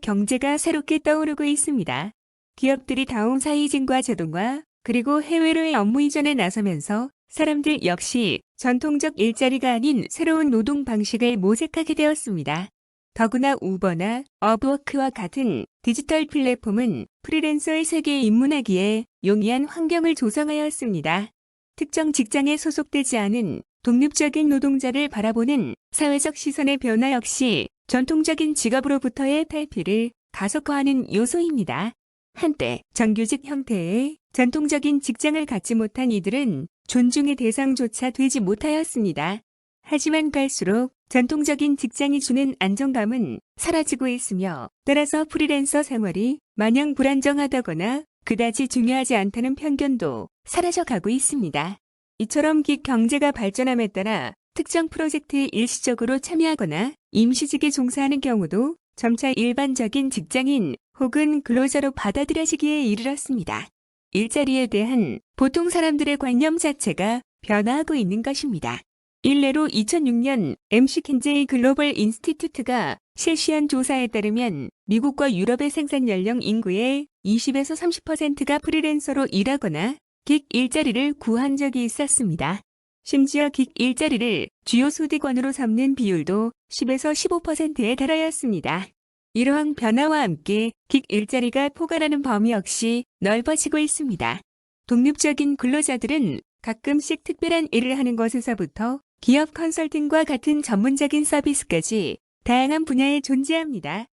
경제가 새롭게 떠오르고 있습니다. 기업들이 다운 사이징과 자동화, 그리고 해외로의 업무 이전에 나서면서 사람들 역시 전통적 일자리가 아닌 새로운 노동 방식을 모색하게 되었습니다. 더구나 우버나 업워크와 같은 디지털 플랫폼은 프리랜서의 세계에 입문하기에 용이한 환경을 조성하였습니다. 특정 직장에 소속되지 않은 독립적인 노동자를 바라보는 사회적 시선의 변화 역시 전통적인 직업으로부터의 탈피를 가속화하는 요소입니다. 한때 정규직 형태의 전통적인 직장을 갖지 못한 이들은 존중의 대상조차 되지 못하였습니다. 하지만 갈수록 전통적인 직장이 주는 안정감은 사라지고 있으며 따라서 프리랜서 생활이 마냥 불안정하다거나 그다지 중요하지 않다는 편견도 사라져 가고 있습니다. 이처럼 기 경제가 발전함에 따라 특정 프로젝트에 일시적으로 참여하거나 임시직에 종사하는 경우도 점차 일반적인 직장인 혹은 근로자로 받아들여지기에 이르렀습니다. 일자리에 대한 보통 사람들의 관념 자체가 변화하고 있는 것입니다. 일례로 2006년 MC 킨제이 글로벌 인스티튜트가 실시한 조사에 따르면 미국과 유럽의 생산 연령 인구의 20에서 30%가 프리랜서로 일하거나 긱 일자리를 구한 적이 있었습니다. 심지어 긱 일자리를 주요 소득원으로 삼는 비율도 10에서 15%에 달하였습니다. 이러한 변화와 함께 긱 일자리가 포괄하는 범위 역시 넓어지고 있습니다. 독립적인 근로자들은 가끔씩 특별한 일을 하는 것에서부터 기업 컨설팅과 같은 전문적인 서비스까지 다양한 분야에 존재합니다.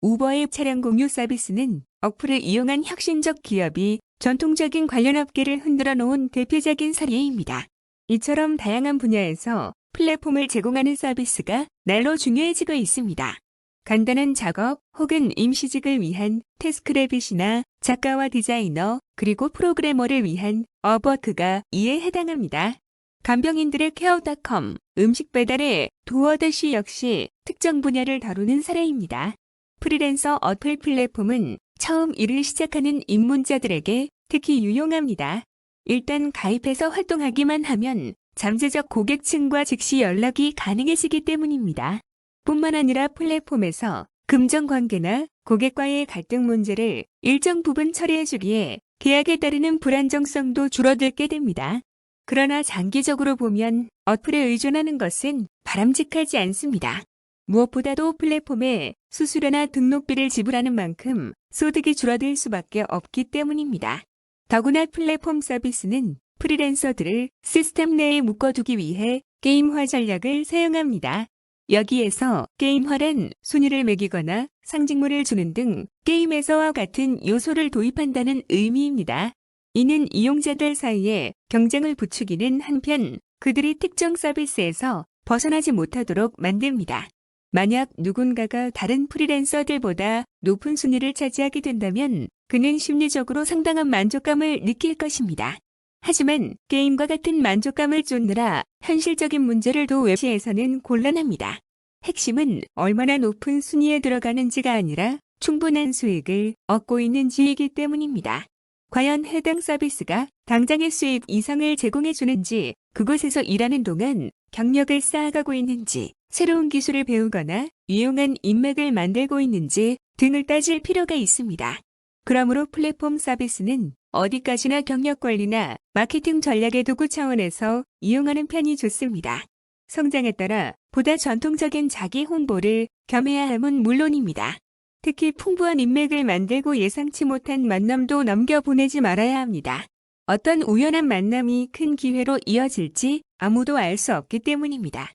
우버의 차량 공유 서비스는 어플을 이용한 혁신적 기업이 전통적인 관련 업계를 흔들어 놓은 대표적인 사례입니다. 이처럼 다양한 분야에서 플랫폼을 제공하는 서비스가 날로 중요해지고 있습니다. 간단한 작업 혹은 임시직을 위한 태스크래빗이나 작가와 디자이너 그리고 프로그래머를 위한 업워크가 이에 해당합니다. 간병인들의 케어닷컴, 음식 배달의 도어대시 역시 특정 분야를 다루는 사례입니다. 프리랜서 어플 플랫폼은 처음 일을 시작하는 입문자들에게 특히 유용합니다. 일단 가입해서 활동하기만 하면 잠재적 고객층과 즉시 연락이 가능해지기 때문입니다. 뿐만 아니라 플랫폼에서 금전 관계나 고객과의 갈등 문제를 일정 부분 처리해주기에 계약에 따르는 불안정성도 줄어들게 됩니다. 그러나 장기적으로 보면 어플에 의존하는 것은 바람직하지 않습니다. 무엇보다도 플랫폼에 수수료나 등록비를 지불하는 만큼 소득이 줄어들 수밖에 없기 때문입니다. 더구나 플랫폼 서비스는 프리랜서들을 시스템 내에 묶어두기 위해 게임화 전략을 사용합니다. 여기에서 게임화란 순위를 매기거나 상징물을 주는 등 게임에서와 같은 요소를 도입한다는 의미입니다. 이는 이용자들 사이에 경쟁을 부추기는 한편 그들이 특정 서비스에서 벗어나지 못하도록 만듭니다. 만약 누군가가 다른 프리랜서들보다 높은 순위를 차지하게 된다면 그는 심리적으로 상당한 만족감을 느낄 것입니다. 하지만 게임과 같은 만족감을 쫓느라 현실적인 문제를 도 외시에서는 곤란합니다. 핵심은 얼마나 높은 순위에 들어가는지가 아니라 충분한 수익을 얻고 있는지이기 때문입니다. 과연 해당 서비스가 당장의 수입 이상을 제공해 주는지, 그곳에서 일하는 동안 경력을 쌓아가고 있는지, 새로운 기술을 배우거나 유용한 인맥을 만들고 있는지 등을 따질 필요가 있습니다. 그러므로 플랫폼 서비스는 어디까지나 경력 관리나 마케팅 전략의 도구 차원에서 이용하는 편이 좋습니다. 성장에 따라 보다 전통적인 자기 홍보를 겸해야 함은 물론입니다. 특히 풍부한 인맥을 만들고 예상치 못한 만남도 넘겨 보내지 말아야 합니다. 어떤 우연한 만남이 큰 기회로 이어질지 아무도 알 수 없기 때문입니다.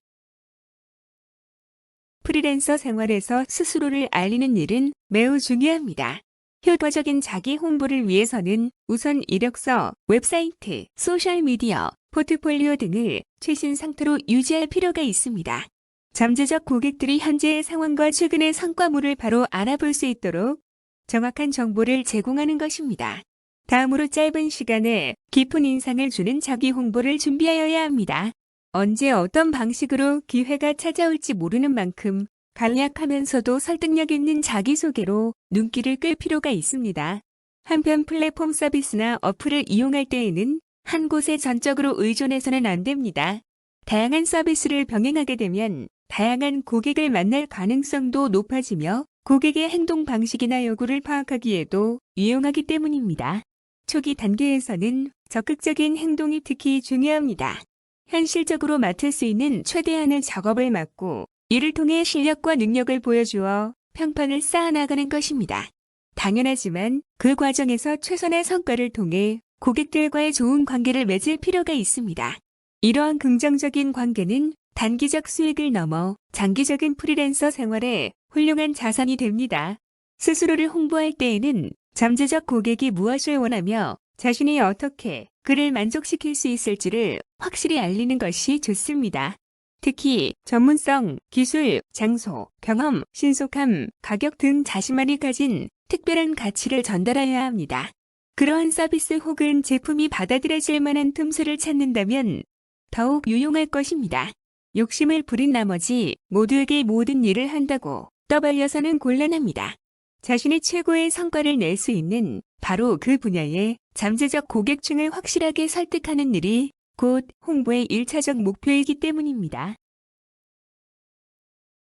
프리랜서 생활에서 스스로를 알리는 일은 매우 중요합니다. 효과적인 자기 홍보를 위해서는 우선 이력서, 웹사이트, 소셜미디어, 포트폴리오 등을 최신 상태로 유지할 필요가 있습니다. 잠재적 고객들이 현재의 상황과 최근의 성과물을 바로 알아볼 수 있도록 정확한 정보를 제공하는 것입니다. 다음으로 짧은 시간에 깊은 인상을 주는 자기 홍보를 준비하여야 합니다. 언제 어떤 방식으로 기회가 찾아올지 모르는 만큼 간략하면서도 설득력 있는 자기소개로 눈길을 끌 필요가 있습니다. 한편 플랫폼 서비스나 어플을 이용할 때에는 한 곳에 전적으로 의존해서는 안 됩니다. 다양한 서비스를 병행하게 되면 다양한 고객을 만날 가능성도 높아지며 고객의 행동 방식이나 요구를 파악하기에도 유용하기 때문입니다. 초기 단계에서는 적극적인 행동이 특히 중요합니다. 현실적으로 맡을 수 있는 최대한의 작업을 맡고 이를 통해 실력과 능력을 보여주어 평판을 쌓아나가는 것입니다. 당연하지만 그 과정에서 최선의 성과를 통해 고객들과의 좋은 관계를 맺을 필요가 있습니다. 이러한 긍정적인 관계는 단기적 수익을 넘어 장기적인 프리랜서 생활에 훌륭한 자산이 됩니다. 스스로를 홍보할 때에는 잠재적 고객이 무엇을 원하며 자신이 어떻게 그를 만족시킬 수 있을지를 확실히 알리는 것이 좋습니다. 특히 전문성, 기술, 장소, 경험, 신속함, 가격 등 자신만이 가진 특별한 가치를 전달해야 합니다. 그러한 서비스 혹은 제품이 받아들여질 만한 틈새를 찾는다면 더욱 유용할 것입니다. 욕심을 부린 나머지 모두에게 모든 일을 한다고 떠벌려서는 곤란합니다. 자신이 최고의 성과를 낼 수 있는 바로 그 분야의 잠재적 고객층을 확실하게 설득하는 일이 곧 홍보의 1차적 목표이기 때문입니다.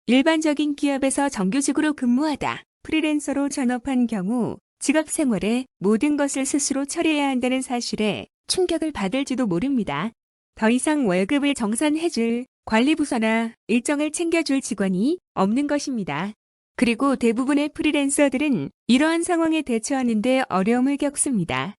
일반적인 기업에서 정규직으로 근무하다 프리랜서로 전업한 경우 직업 생활에 모든 것을 스스로 처리해야 한다는 사실에 충격을 받을지도 모릅니다. 더 이상 월급을 정산해줄 관리부서나 일정을 챙겨줄 직원이 없는 것입니다. 그리고 대부분의 프리랜서들은 이러한 상황에 대처하는데 어려움을 겪습니다.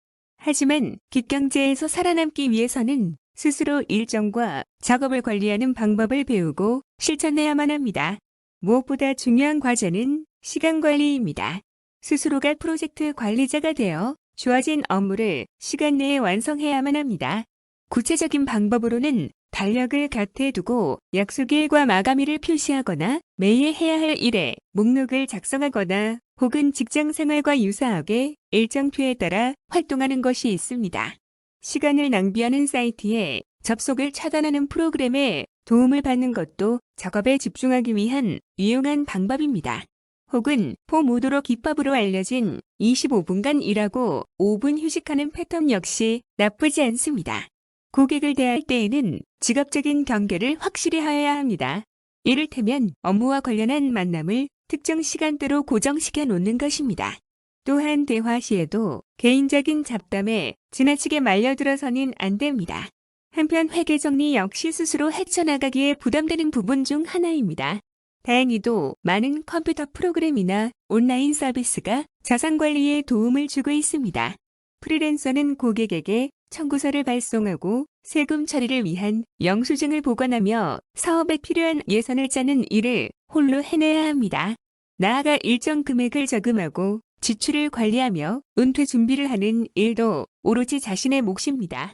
하지만 기경제에서 살아남기 위해서는 스스로 일정과 작업을 관리하는 방법을 배우고 실천해야만 합니다. 무엇보다 중요한 과제는 시간 관리입니다. 스스로가 프로젝트 관리자가 되어 주어진 업무를 시간 내에 완성해야만 합니다. 구체적인 방법으로는 달력을 곁에 두고 약속일과 마감일을 표시하거나 매일 해야 할 일에 목록을 작성하거나 혹은 직장 생활과 유사하게 일정표에 따라 활동하는 것이 있습니다. 시간을 낭비하는 사이트에 접속을 차단하는 프로그램에 도움을 받는 것도 작업에 집중하기 위한 유용한 방법입니다. 혹은 포모도로 기법으로 알려진 25분간 일하고 5분 휴식하는 패턴 역시 나쁘지 않습니다. 고객을 대할 때에는 직업적인 경계를 확실히 하여야 합니다. 이를테면 업무와 관련한 만남을 특정 시간대로 고정시켜 놓는 것입니다. 또한 대화 시에도 개인적인 잡담에 지나치게 말려들어서는 안 됩니다. 한편 회계 정리 역시 스스로 헤쳐나가기에 부담되는 부분 중 하나입니다. 다행히도 많은 컴퓨터 프로그램이나 온라인 서비스가 자산 관리에 도움을 주고 있습니다. 프리랜서는 고객에게 청구서를 발송하고 세금 처리를 위한 영수증을 보관하며 사업에 필요한 예산을 짜는 일을 홀로 해내야 합니다. 나아가 일정 금액을 저금하고 지출을 관리하며 은퇴 준비를 하는 일도 오로지 자신의 몫입니다.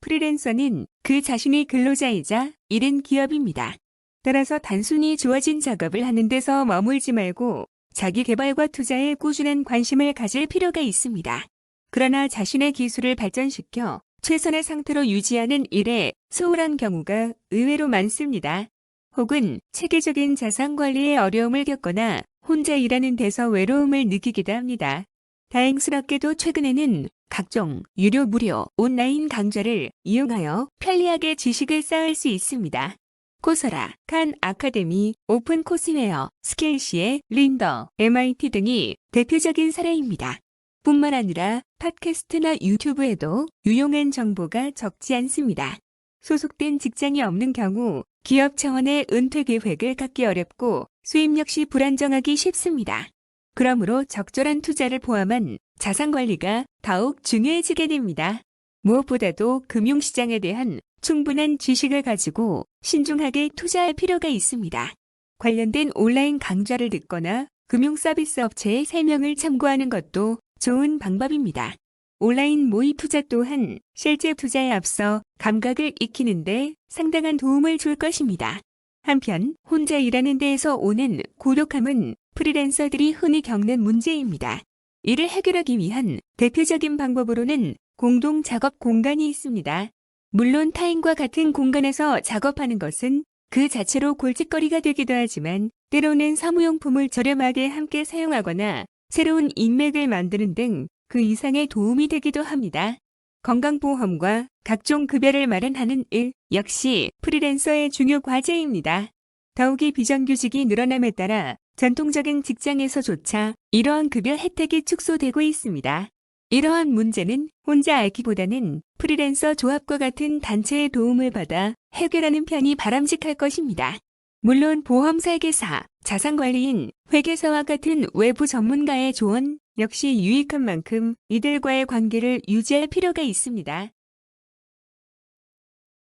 프리랜서는 그 자신이 근로자이자 일은 기업입니다. 따라서 단순히 주어진 작업을 하는 데서 머물지 말고 자기 개발과 투자에 꾸준한 관심을 가질 필요가 있습니다. 그러나 자신의 기술을 발전시켜 최선의 상태로 유지하는 일에 소홀한 경우가 의외로 많습니다. 혹은 체계적인 자산 관리에 어려움을 겪거나 혼자 일하는 데서 외로움을 느끼기도 합니다. 다행스럽게도 최근에는 각종 유료 무료 온라인 강좌를 이용하여 편리하게 지식을 쌓을 수 있습니다. 코서라, 칸 아카데미, 오픈 코스웨어, 스케일시의 린더, MIT 등이 대표적인 사례입니다. 뿐만 아니라 팟캐스트나 유튜브에도 유용한 정보가 적지 않습니다. 소속된 직장이 없는 경우 기업 차원의 은퇴 계획을 갖기 어렵고 수입 역시 불안정하기 쉽습니다. 그러므로 적절한 투자를 포함한 자산 관리가 더욱 중요해지게 됩니다. 무엇보다도 금융시장에 대한 충분한 지식을 가지고 신중하게 투자할 필요가 있습니다. 관련된 온라인 강좌를 듣거나 금융 서비스 업체의 설명을 참고하는 것도 좋은 방법입니다. 온라인 모의 투자 또한 실제 투자에 앞서 감각을 익히는데 상당한 도움을 줄 것입니다. 한편 혼자 일하는 데에서 오는 고독함은 프리랜서들이 흔히 겪는 문제입니다. 이를 해결하기 위한 대표적인 방법으로는 공동 작업 공간이 있습니다. 물론 타인과 같은 공간에서 작업하는 것은 그 자체로 골칫거리가 되기도 하지만 때로는 사무용품을 저렴하게 함께 사용하거나 새로운 인맥을 만드는 등 그 이상의 도움이 되기도 합니다. 건강보험과 각종 급여를 마련하는 일 역시 프리랜서의 중요 과제입니다. 더욱이 비정규직이 늘어남에 따라 전통적인 직장에서조차 이러한 급여 혜택이 축소되고 있습니다. 이러한 문제는 혼자 앓기보다는 프리랜서 조합과 같은 단체의 도움을 받아 해결하는 편이 바람직할 것입니다. 물론 보험 설계사, 자산관리인, 회계사와 같은 외부 전문가의 조언 역시 유익한 만큼 이들과의 관계를 유지할 필요가 있습니다.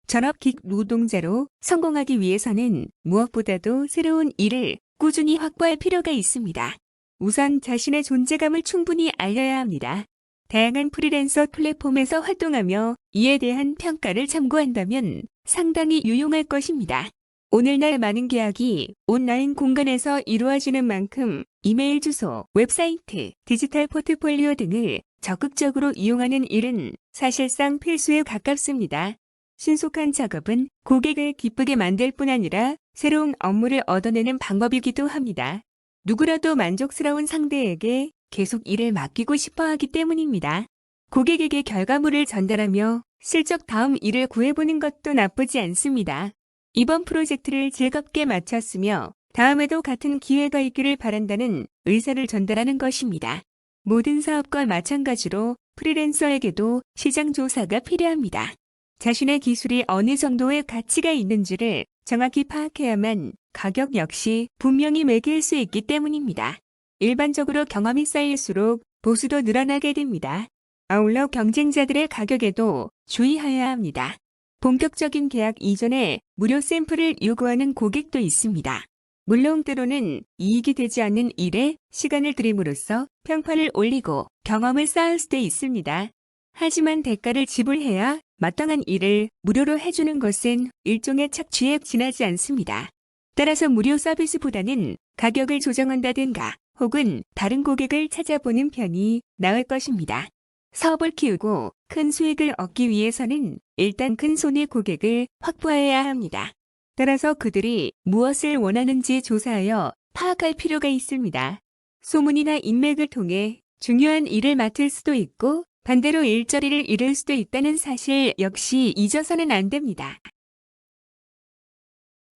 전업킥 노동자로 성공하기 위해서는 무엇보다도 새로운 일을 꾸준히 확보할 필요가 있습니다. 우선 자신의 존재감을 충분히 알려야 합니다. 다양한 프리랜서 플랫폼에서 활동하며 이에 대한 평가를 참고한다면 상당히 유용할 것입니다. 오늘날 많은 계약이 온라인 공간에서 이루어지는 만큼 이메일 주소, 웹사이트, 디지털 포트폴리오 등을 적극적으로 이용하는 일은 사실상 필수에 가깝습니다. 신속한 작업은 고객을 기쁘게 만들 뿐 아니라 새로운 업무를 얻어내는 방법이기도 합니다. 누구라도 만족스러운 상대에게 계속 일을 맡기고 싶어 하기 때문입니다. 고객에게 결과물을 전달하며 슬쩍 다음 일을 구해보는 것도 나쁘지 않습니다. 이번 프로젝트를 즐겁게 마쳤으며 다음에도 같은 기회가 있기를 바란다는 의사를 전달하는 것입니다. 모든 사업과 마찬가지로 프리랜서에게도 시장 조사가 필요합니다. 자신의 기술이 어느 정도의 가치가 있는지를 정확히 파악해야만 가격 역시 분명히 매길 수 있기 때문입니다. 일반적으로 경험이 쌓일수록 보수도 늘어나게 됩니다. 아울러 경쟁자들의 가격에도 주의해야 합니다. 본격적인 계약 이전에 무료 샘플을 요구하는 고객도 있습니다. 물론 때로는 이익이 되지 않는 일에 시간을 들임으로써 평판을 올리고 경험을 쌓을 수도 있습니다. 하지만 대가를 지불해야 마땅한 일을 무료로 해주는 것은 일종의 착취에 지나지 않습니다. 따라서 무료 서비스보다는 가격을 조정한다든가 혹은 다른 고객을 찾아보는 편이 나을 것입니다. 사업을 키우고 큰 수익을 얻기 위해서는 일단 큰 손의 고객을 확보해야 합니다. 따라서 그들이 무엇을 원하는지 조사하여 파악할 필요가 있습니다. 소문이나 인맥을 통해 중요한 일을 맡을 수도 있고 반대로 일자리를 잃을 수도 있다는 사실 역시 잊어서는 안 됩니다.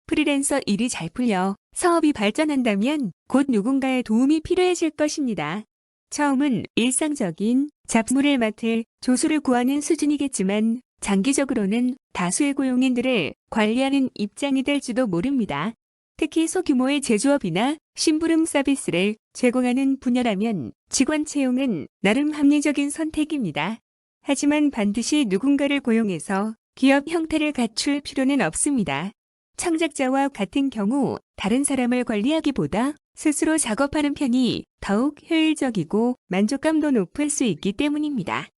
프리랜서 일이 잘 풀려 사업이 발전한다면 곧 누군가의 도움이 필요해질 것입니다. 처음은 일상적인 잡무를 맡을 조수를 구하는 수준이겠지만 장기적으로는 다수의 고용인들을 관리하는 입장이 될지도 모릅니다. 특히 소규모의 제조업이나 심부름 서비스를 제공하는 분야라면 직원 채용은 나름 합리적인 선택입니다. 하지만 반드시 누군가를 고용해서 기업 형태를 갖출 필요는 없습니다. 창작자와 같은 경우 다른 사람을 관리하기보다 스스로 작업하는 편이 더욱 효율적이고 만족감도 높을 수 있기 때문입니다.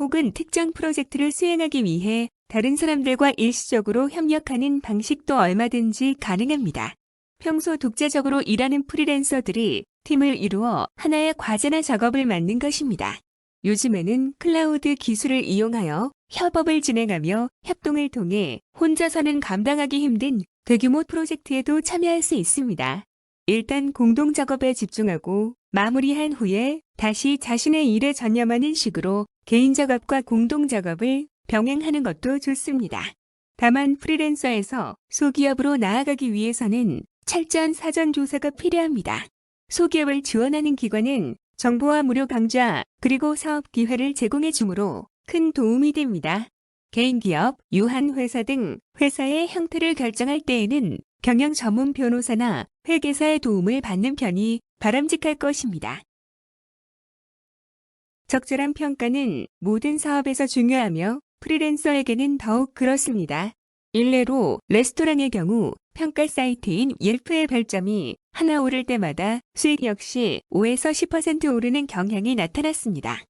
혹은 특정 프로젝트를 수행하기 위해 다른 사람들과 일시적으로 협력하는 방식도 얼마든지 가능합니다. 평소 독자적으로 일하는 프리랜서들이 팀을 이루어 하나의 과제나 작업을 맡는 것입니다. 요즘에는 클라우드 기술을 이용하여 협업을 진행하며 협동을 통해 혼자서는 감당하기 힘든 대규모 프로젝트에도 참여할 수 있습니다. 일단 공동 작업에 집중하고 마무리한 후에 다시 자신의 일에 전념하는 식으로 개인 작업과 공동 작업을 병행하는 것도 좋습니다. 다만 프리랜서에서 소기업으로 나아가기 위해서는 철저한 사전 조사가 필요합니다. 소기업을 지원하는 기관은 정보와 무료 강좌 그리고 사업 기회를 제공해 주므로 큰 도움이 됩니다. 개인기업, 유한회사 등 회사의 형태를 결정할 때에는 경영 전문 변호사나 회계사의 도움을 받는 편이 바람직할 것입니다. 적절한 평가는 모든 사업에서 중요하며 프리랜서에게는 더욱 그렇습니다. 일례로 레스토랑의 경우 평가 사이트인 옐프의 별점이 하나 오를 때마다 수익 역시 5에서 10% 오르는 경향이 나타났습니다.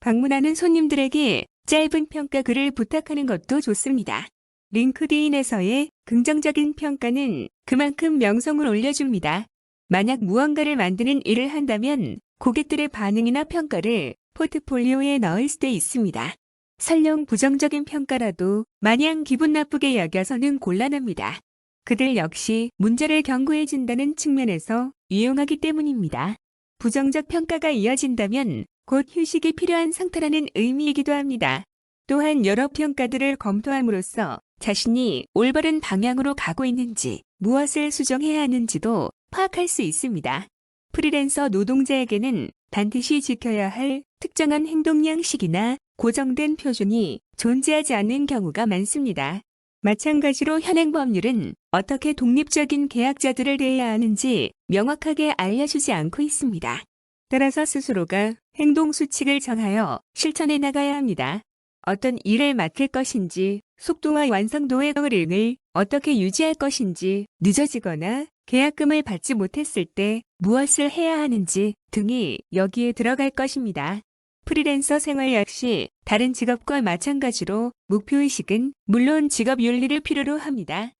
방문하는 손님들에게 짧은 평가 글을 부탁하는 것도 좋습니다. 링크드인에서의 긍정적인 평가는 그만큼 명성을 올려줍니다. 만약 무언가를 만드는 일을 한다면 고객들의 반응이나 평가를 포트폴리오에 넣을 수도 있습니다. 설령 부정적인 평가라도 마냥 기분 나쁘게 여겨서는 곤란합니다. 그들 역시 문제를 경고해준다는 측면에서 유용하기 때문입니다. 부정적 평가가 이어진다면 곧 휴식이 필요한 상태라는 의미이기도 합니다. 또한 여러 평가들을 검토함으로써 자신이 올바른 방향으로 가고 있는지 무엇을 수정해야 하는지도 파악할 수 있습니다. 프리랜서 노동자에게는 반드시 지켜야 할 특정한 행동 양식이나 고정된 표준이 존재하지 않는 경우가 많습니다. 마찬가지로 현행 법률은 어떻게 독립적인 계약자들을 대해야 하는지 명확하게 알려주지 않고 있습니다. 따라서 스스로가 행동 수칙을 정하여 실천해 나가야 합니다. 어떤 일을 맡을 것인지, 속도와 완성도의 흐름을 어떻게 유지할 것인지, 늦어지거나 계약금을 받지 못했을 때 무엇을 해야 하는지 등이 여기에 들어갈 것입니다. 프리랜서 생활 역시 다른 직업과 마찬가지로 목표의식은 물론 직업 윤리를 필요로 합니다.